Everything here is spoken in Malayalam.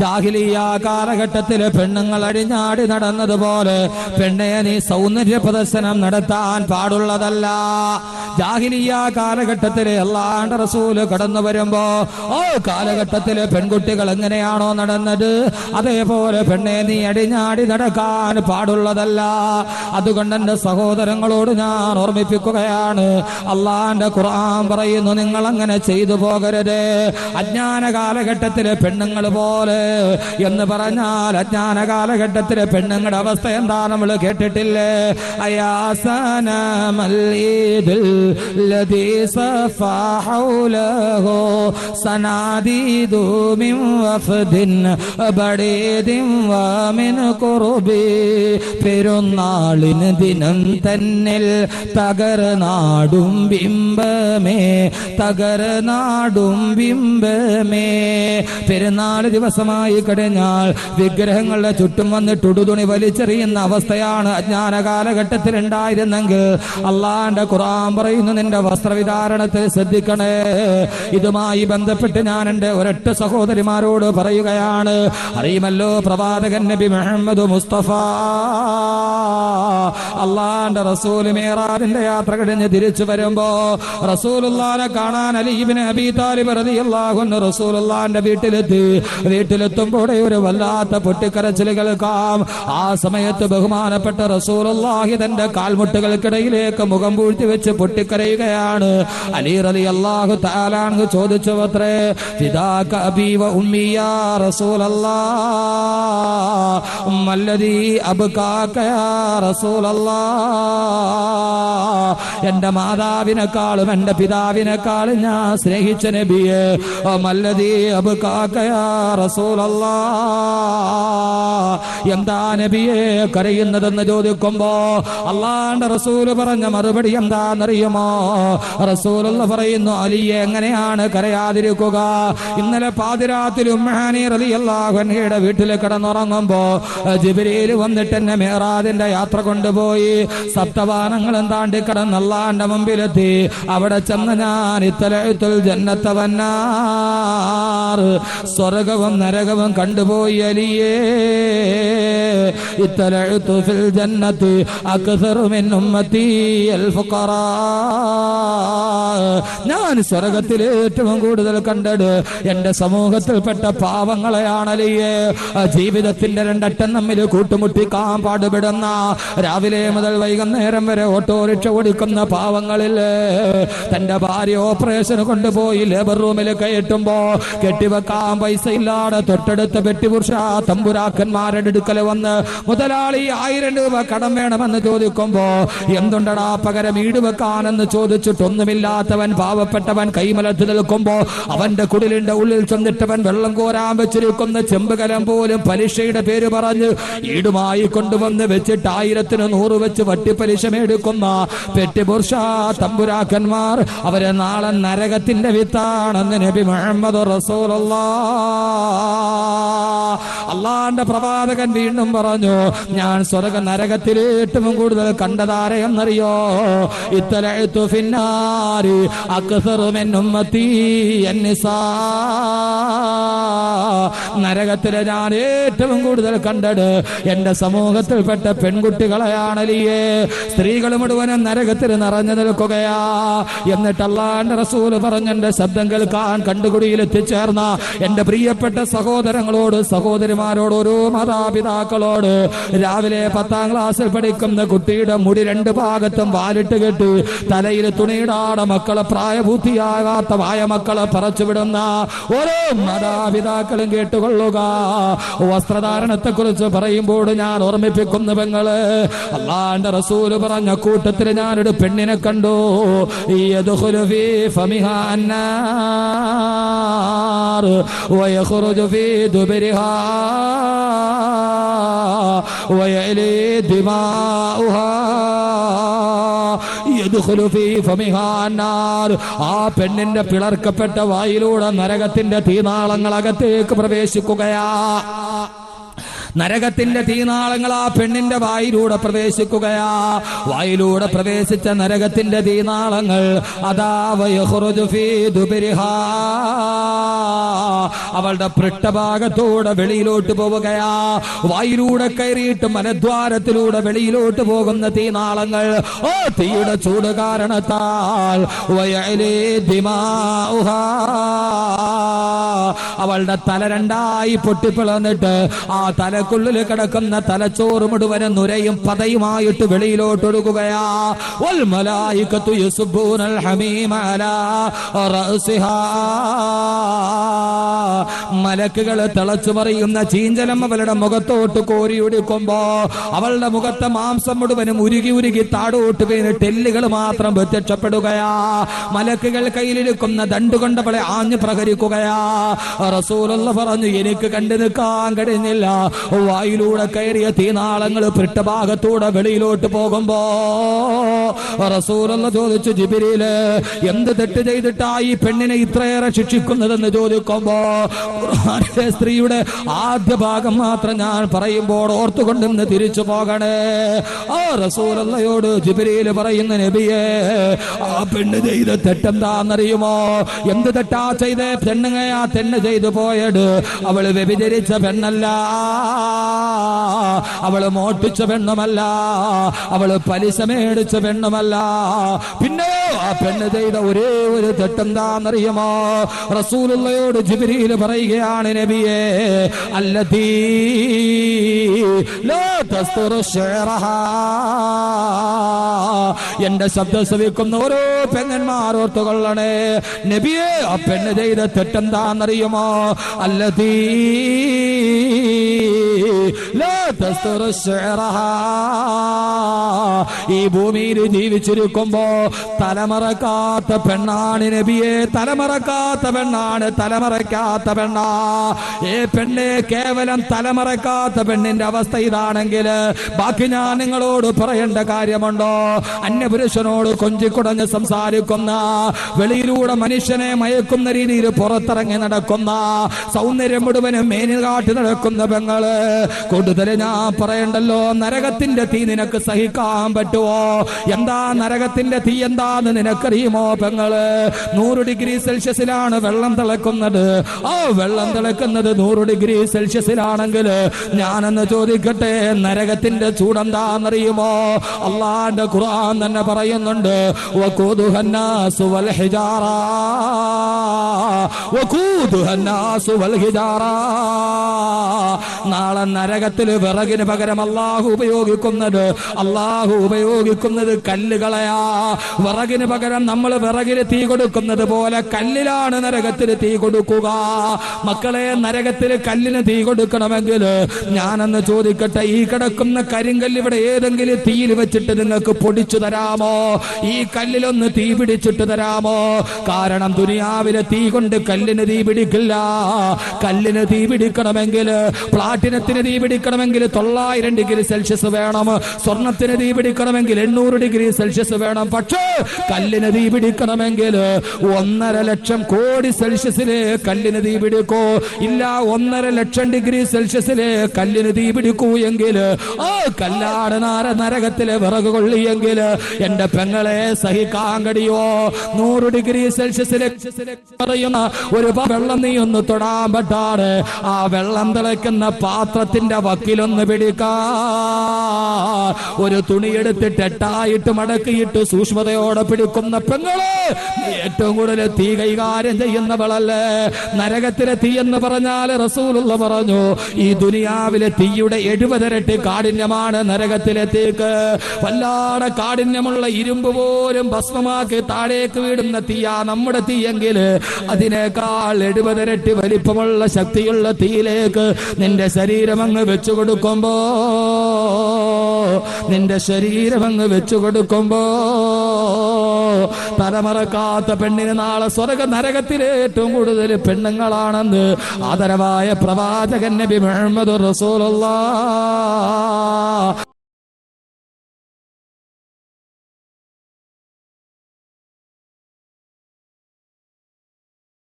ജാഹിലിയ കാലഘട്ടത്തിൽ പെണ്ണുങ്ങൾ അടിഞ്ഞാടി നടന്നതുപോലെ പെണ്ണെ നീ സൗന്ദര്യ പ്രദർശനം നടത്താൻ പാടുള്ളതല്ല. ജാഹിലിയ കാലഘട്ടത്തിൽ അല്ലാണ്ട് റസൂൽ കടന്നു വരുമ്പോ ഓ കാലഘട്ടത്തിൽ പെൺകുട്ടികൾ എങ്ങനെയാണോ നടന്നത്? അതേപോലെ പെണ്ണെ നീ അടിഞ്ഞാടി നടക്കാൻ പാടുള്ളതല്ല. അതുകൊണ്ട് എന്റെ സഹോദരങ്ങളോട് ഞാൻ ഓർമ്മിപ്പിക്കുകയാണ് അള്ളാന്റെ ഖുർആൻ പറയുന്നു നിങ്ങൾ അങ്ങനെ ചെയ്തു പോകരുത്. അജ്ഞാന കാലഘട്ടത്തിലെ പെണ്ണുങ്ങൾ പോലെ എന്ന് പറഞ്ഞാൽ അജ്ഞാന കാലഘട്ടത്തിലെ പെണ്ണുങ്ങളുടെ അവസ്ഥ എന്താ നമ്മൾ കേട്ടിട്ടില്ലേ? അയാസന മല്ലീദിൽ ലദീ സഫാ ഹൗലഹു സനാദീദു മിൻ വഫദിൻ ബടീദിൻ വമിൻ ഖുർബി പെരുന്നാളിന് ദിനം തന്നിൽ തകർനാടും ബിംബമേ തകർനാടും ബിംബമേ. പെരുന്നാൾ ദിവസമായി കഴിഞ്ഞാൽ വിഗ്രഹങ്ങളുടെ ചുറ്റും വന്നിട്ട് ഉടുതുണി വലിച്ചെറിയുന്ന അവസ്ഥയാണ് അജ്ഞാന കാലഘട്ടത്തിൽ ഉണ്ടായിരുന്നെങ്കിൽ അള്ളാന്റെ ഖുറാൻ പറയുന്നു നിന്റെ വസ്ത്രവിധാരണത്തിൽ ശ്രദ്ധിക്കണേ. ഇതുമായി ബന്ധപ്പെട്ട് ഞാൻ എന്റെ ഒരൊറ്റ സഹോദരിമാരോട് പറയുകയാണ് അറിയുമല്ലോ പ്രവാചകൻ നബി മുഹമ്മദ് മുസ്തഫ. അള്ളാന്റെ റസൂൽ മേറാറിന്റെ യാത്ര കഴിഞ്ഞ് തിരിച്ചു വരുമ്പോ റസൂലുള്ളാനെ കാണാൻ അലീബിന് അബി താലിബ് റസൂലുള്ളാന്റെ വീട്ടിലെത്തി. വീട്ടിലെത്തുമ്പോഴേ ഒരു വല്ലാത്ത പൊട്ടിക്കരച്ചിൽ കേൾക്കാം ആ സമയത്ത് ബഹുമാനപ്പെട്ട റസൂലുള്ളാഹി തന്റെ കാൽമുട്ടുകൾക്കിടയിലേക്ക് മുഖം പൂഴ്ത്തി വെച്ച് പൊട്ടിക്കരയുകയാണ്. അലി റളിയല്ലാഹു തആലാൻഹു ചോദിച്ചു അത്രേ എന്റെ മാതാവിനെക്കാളും എന്റെ പിതാവിനെക്കാളും ഞാൻ സ്നേഹിച്ച നബിയെ ഓ മല്ലദീ അബ്കാക എന്താ നബിയെ കരയുന്നതെന്ന് ചോദിക്കുമ്പോ അള്ളാന്റെ റസൂൽ പറഞ്ഞ മറുപടി എന്താണെന്നറിയുമോ? റസൂലുള്ള പറയുന്നു അലിയെ എങ്ങനെയാണ് കരയാതിരിക്കുക? ഇന്നലെ പാതിരാത്തിൽ ഉമ്മഹാനി റളിയല്ലാഹുഅൻഹയുടെ വീട്ടിൽ കിടന്നുറങ്ങുമ്പോ ജിബ്രീൽ വന്നിട്ട് എന്നെ മേറാദിന്റെ യാത്ര കൊണ്ടുപോയി. സപ്തവാനങ്ങളും താണ്ടി കിടന്നല്ലാന്റെ മുമ്പിലെത്തി. അവിടെ ചെന്ന് ഞാൻ ഇത്തലത്തിൽ ജന്നത്തവന്നാർ സ്വർഗവും നരകവും കണ്ടുപോയി അലിയേ. ഇത്തലഴുത്തു ഫിൽ ജന്നത്ത് അക്സറു മിൻ ഉമ്മത്തി അൽ ഫുഖറാ. ഞാൻ സ്വർഗത്തിൽ ഏറ്റവും കൂടുതൽ കണ്ടത് എന്റെ സമൂഹത്തിൽപ്പെട്ട പാവങ്ങളെയാണല്ലേ ജീവിതത്തിന്റെ രണ്ടറ്റം തമ്മിൽ കൂട്ടുമുട്ടിക്കാൻ പാടുപെടുന്ന രാവിലെ മുതൽ വൈകുന്നേരം വരെ ഓട്ടോറിക്ഷ ഓടിക്കുന്ന പാവങ്ങളിൽ തന്റെ ഭാര്യ ഓപ്പറേഷൻ കൊണ്ടുപോയി ലേബർ റൂമിൽ കയറ്റുമ്പോ കെട്ടിവെക്കാൻ പൈസ ഇല്ലാതെ തൊട്ടടുത്ത പെട്ടിപുരുഷ തമ്പുരാക്കന്മാരുടെ അടുക്കൽ വന്ന് മുതലാളി ആയിരം രൂപ കടം വേണമെന്ന് ചോദിക്കുമ്പോ എന്തുണ്ടടാ പകരം ഈട് വെക്കാനെന്ന് ചോദിച്ചിട്ടൊന്നുമില്ലാത്തവൻ പാവപ്പെട്ടവൻ കൈമലത്ത് നിൽക്കുമ്പോ അവന്റെ കുടിലിന്റെ ഉള്ളിൽ ചെന്നിട്ടവൻ വെള്ളം കോരാൻ വെച്ചിരിക്കുന്ന ചെമ്പുകലം പോലും പലിശയുടെ പേര് പറഞ്ഞ് ഈടുമായി കൊണ്ടുവന്ന് വെച്ചിട്ട് ആയിരത്തിന് നൂറ് വെച്ച് വട്ടിപ്പലിശ മേടിക്കുന്ന പെട്ടിപുരുഷ തമ്പുരാക്കന്മാർ അവരെ നാളെ നരകത്തിന്റെ വിത്താണെന്ന് നബി മുഹമ്മദ് റസൂലുള്ള Ah. അള്ളാന്റെ പ്രവാചകൻ വീണ്ടും പറഞ്ഞു ഞാൻ സ്വർഗ നരകത്തിൽ ഏറ്റവും കൂടുതൽ എന്നിസാ നരകത്തിലെ ഞാൻ ഏറ്റവും കൂടുതൽ കണ്ടത് എന്റെ സമൂഹത്തിൽപ്പെട്ട പെൺകുട്ടികളെയാണലിയേ. സ്ത്രീകൾ മുഴുവനും നരകത്തിൽ നിറഞ്ഞു നിൽക്കുകയാ. എന്നിട്ട് അള്ളാന്റെ റസൂൽ പറഞ്ഞെന്റെ ശബ്ദം കേൾക്കാൻ കണ്ടുകുടിയിൽ എത്തിച്ചേർന്ന എന്റെ പ്രിയപ്പെട്ട സഹോദരങ്ങളോട് സഹോദരിമാരോട് ഓരോ മാതാപിതാക്കളോട് രാവിലെ പത്താം ക്ലാസ്സിൽ പഠിക്കുന്ന കുട്ടിയുടെ മുടി രണ്ട് ഭാഗത്തും വാലിട്ട് കെട്ടി തലയിൽ തുണിയിടാടെ മക്കളെ പ്രായഭൂത്തിയാകാത്ത വായ മക്കളെ പറച്ചുവിടുന്ന ഓരോ മാതാപിതാക്കളും കേട്ടുകൊള്ളുക. വസ്ത്രധാരണത്തെ കുറിച്ച് പറയുമ്പോൾ ഞാൻ ഓർമ്മിപ്പിക്കുന്നു പെങ്ങൾ. അള്ളാന്റെ റസൂൽ പറഞ്ഞ കൂട്ടത്തിൽ ഞാനൊരു പെണ്ണിനെ കണ്ടു. യദ്ഖുലു ഫീ ഫമിഹാ അന്നാർ വയഖ്റുജു ഫീ دماؤها يدخل في فمها النار. ആ പെണ്ണിന്റെ പിളർക്കപ്പെട്ട വായിലൂടെ നരകത്തിന്റെ തീനാളങ്ങൾ അകത്തേക്ക് പ്രവേശിക്കുകയാ. നരകത്തിന്റെ തീനാളങ്ങൾ ആ പെണ്ണിന്റെ വായിലൂടെ പ്രവേശിക്കുകയാ വായിലൂടെ പ്രവേശിച്ച നരകത്തിന്റെ തീനാളങ്ങൾ. അവളുടെ പൃഷ്ടഭാഗത്തൂടെ വെളിയിലോട്ട് പോവുകയാ വായിലൂടെ കയറിയിട്ട് മലദ്വാരത്തിലൂടെ വെളിയിലോട്ട് പോകുന്ന തീനാളങ്ങൾ ഓ തീയുടെ ചൂട് കാരണത്താൽ. അവളുടെ തല രണ്ടായി പൊട്ടിപ്പിളന്നിട്ട് ആ തലക്കുള്ളിൽ കിടക്കുന്ന തലച്ചോറ് മുഴുവനും നുരയും പതയുമായിട്ട് വെളിയിലോട്ട് ഒഴുകുകയാ വൽ മലായികത്തു യുസുബ്ബൂനൽ ഹമീമ അലാ റഅസിഹാ. മലക്കുകൾ തിളച്ചു പറയുന്ന ചീഞ്ചലം അവളുടെ മുഖത്തോട്ട് കോരിയൊടുക്കുമ്പോ അവളുടെ മുഖത്തെ മാംസം മുഴുവനും ഉരുകി ഉരുകി താടോട്ട് വീണിട്ട് ടെല്ലുകൾ മാത്രം പ്രത്യക്ഷപ്പെടുകയാ. മലക്കുകൾ കയ്യിലിരിക്കുന്ന ദണ്ടുകൊണ്ട് അവളെ ആഞ്ഞു പ്രഹരിക്കുകയാ. റസൂലുള്ള പറഞ്ഞു എനിക്ക് കണ്ടു നിൽക്കാൻ കഴിഞ്ഞില്ല. വായിലൂടെ കയറിയ തീനാളങ്ങൾ പൃഷ്ഠഭാഗത്തൂടെ വെളിയിലോട്ട് പോകുമ്പോ റസൂലുള്ള ചോദിച്ചു ജിബിരിയിൽ എന്ത് തെറ്റ് ചെയ്തിട്ടാ ഈ പെണ്ണിനെ ഇത്രയേറെ ശിക്ഷിക്കുന്നതെന്ന് ചോദിക്കുമ്പോ ഖുർആനിലെ സ്ത്രീയുടെ ആദ്യ ഭാഗം മാത്രം ഞാൻ പറയുമ്പോൾ ഓർത്തുകൊണ്ടിന്ന് തിരിച്ചു പോകണേ. ആ റസൂലയോട് ജിബിരിയിൽ പറയുന്ന നബിയെ ആ പെണ്ണ് ചെയ്ത തെറ്റെന്താന്നറിയുമോ എന്ത് തെറ്റാ ചെയ്ത? ആ തെന്ന് ചെയ്തു പോയത്. അവൾ വ്യഭിചരിച്ച പെണ്ണല്ല. അവൾ മോട്ടിച്ച പെണ്ണുമല്ല. അവൾ പലിശ മേടിച്ച പെണ്ണുമല്ല. പിന്നെ ആ പെണ്ണ് ചെയ്ത ഒരേ ഒരു തെറ്റെന്താന്നറിയുമോ റസൂലുള്ളയോട് ജിബ്രീൽ പറയുകയാണ് നബിയേ അല്ലതീ ലാ തസ്തുറു ശഅറഹാ. എന്റെ ശബ്ദം ശ്രവിക്കുന്ന ഓരോ പെങ്ങന്മാർ ഓർത്തുകൊള്ളണേ. നബിയെ ആ പെണ്ണ് ചെയ്ത തെറ്റെന്താണെന്നറിയുമോ? അല്ലതീ. ലാ തസ്തുറു ശഅറഹാ. ഈ ഭൂമിയിൽ ജീവിച്ചിരിക്കുമ്പോ തലമറക്കാത്ത പെണ്ണാണ് നബിയെ തലമറക്കാത്ത പെണ്ണാണ് തലമറക്കാത്ത പെണ്ണാ. ഏ പെണ്ണ് കേവലം തലമറക്കാത്ത പെണ്ണിന്റെ അവസ്ഥ ഇതാണെങ്കിൽ ബാക്കി ഞാൻ നിങ്ങളോട് പറയേണ്ട കാര്യമുണ്ടോ? അന്യപുരുഷനോട് കൊഞ്ചിക്കുടഞ്ഞ് സംസാരിക്കുന്ന വെളിയിലൂടെ മനുഷ്യനെ മയക്കുന്ന രീതിയിൽ പുറത്തിറങ്ങി നടക്കുന്ന സൗന്ദര്യം മുഴുവനും മേനിൽ കാട്ടി നടക്കുന്ന പെങ്ങൾ. കൂടുതൽ ഞാൻ പറയണ്ടല്ലോ നരകത്തിന്റെ തീ നിനക്ക് സഹിക്കാൻ പറ്റുമോ എന്താ നരകത്തിന്റെ തീ എന്താന്ന് നിനക്കറിയുമോ പെങ്ങൾ? നൂറ് ഡിഗ്രി സെൽഷ്യസിലാണ് വെള്ളം തിളക്കുന്നത്. ആ വെള്ളം തിളക്കുന്നത് നൂറ് ഡിഗ്രി സെൽഷ്യസിലാണെങ്കിൽ ഞാനെന്ന് ചോദിക്കട്ടെ നരകത്തിന്റെ ചൂടെന്താന്നറിയുമോ? അള്ളാന്റെ ഖുർആൻ തന്നെ പറയുന്നുണ്ട്. നാളെ നരകത്തിൽ വിറകിന് പകരം അള്ളാഹു ഉപയോഗിക്കുന്നത് അള്ളാഹു ഉപയോഗിക്കുന്നത് കല്ലുകളെയാ. വിറകിന് പകരം നമ്മൾ വിറകിന് തീ കൊടുക്കുന്നത് പോലെ കല്ലിലാണ് നരകത്തിന് തീ കൊടുക്കുക. മക്കളെ നരകത്തിൽ കല്ലിന് തീ കൊടുക്കണമെങ്കിൽ ഞാനെന്ന് ചോദിക്കട്ടെ ഈ കിടക്കുന്ന കരിങ്കല്ല് ഇവിടെ ഏതെങ്കിലും തീയിൽ വെച്ചിട്ട് നിങ്ങൾക്ക് പൊടിച്ചു തരാമോ? ഈ കല്ലിലൊന്ന് തീ പിടിച്ചിട്ട് തരാമോ? കാരണം ദുനിയാവിലെ തീ കൊണ്ട് കല്ലിന് തീ പിടിക്കില്ല. കല്ലിന് തീ പിടിക്കണമെങ്കിൽ പ്ലാറ്റിനത്തിന് തീ പിടിക്കണമെങ്കിൽ തൊള്ളായിരം ഡിഗ്രി സെൽഷ്യസ് വേണം. സ്വർണത്തിന് തീ പിടിക്കണമെങ്കിൽ എണ്ണൂറ് ഡിഗ്രി സെൽഷ്യസ് വേണം. പക്ഷേ കല്ലിന് തീ പിടിക്കണമെങ്കിൽ ഒന്നര ലക്ഷം കോടി സെൽഷ്യസിൽ കല്ലിന് തീ പിടിക്കൂ. ഇല്ല ഒന്നര ലക്ഷം ഡിഗ്രി സെൽഷ്യസിൽ കല്ലിന് തീ പിടിക്കൂ എങ്കിൽ ആ കല്ലാണ് നാര നരകത്തിലെ വിറക് കൊള്ളിയെങ്കിൽ എന്റെ പെങ്ങളെ സഹിക്കാൻ കഴിയോ നൂറ് ഡിഗ്രി സെൽഷ്യസിൽ പറയുന്ന ഒരു വെള്ളം നീ ഒന്ന് തൊടാൻ പറ്റാറ് ആ വെള്ളം തിളയ്ക്കുന്ന പാത്രത്തിന്റെ വക്കിലൊന്ന് പിടിക്കാ. ഒരു തുണിയെടുത്തിട്ട് എട്ടായിട്ട് മടക്കിയിട്ട് സൂക്ഷ്മതയോടെ പിടിക്കുന്ന പെങ്ങൾ ഏറ്റവും കൂടുതൽ തീ കൈകാര്യം ചെയ്യുന്നവളല്ലേ? നരകത്തിലെ തീ എന്ന് പറഞ്ഞാൽ റസൂലുള്ള പറഞ്ഞു ഈ ദുനിയാവിലെ തീയുടെ എഴുപതിരട്ടി കാഠിന്യമാണ് നരകത്തിലെ തീക്ക്. വല്ലാതെ കാഠിന്യമുള്ള ഇരുമ്പ് പോലും ഭസ്മമാക്കി താഴേക്ക് വീടുന്ന തീയാ നമ്മുടെ തീയെങ്കിൽ അതിനേക്കാൾ എഴുപതിരട്ടി വലിപ്പമുള്ള ശക്തിയുള്ള തീയിലേക്ക് നിന്റെ ശരീരം അങ്ങ് വെച്ചു കൊടുക്കുമ്പോ നിന്റെ ശരീരം അങ്ങ് വെച്ചു കൊടുക്കുമ്പോ തലമറക്കാത്ത പെണ്ണിന് നാളെ സ്വർഗ നരകത്തിലെ ഏറ്റവും കൂടുതൽ പെണ്ണുങ്ങളാണെന്ന് ആദരവായ പ്രവാചകൻ നബി മുഹമ്മദ് റസൂലുള്ള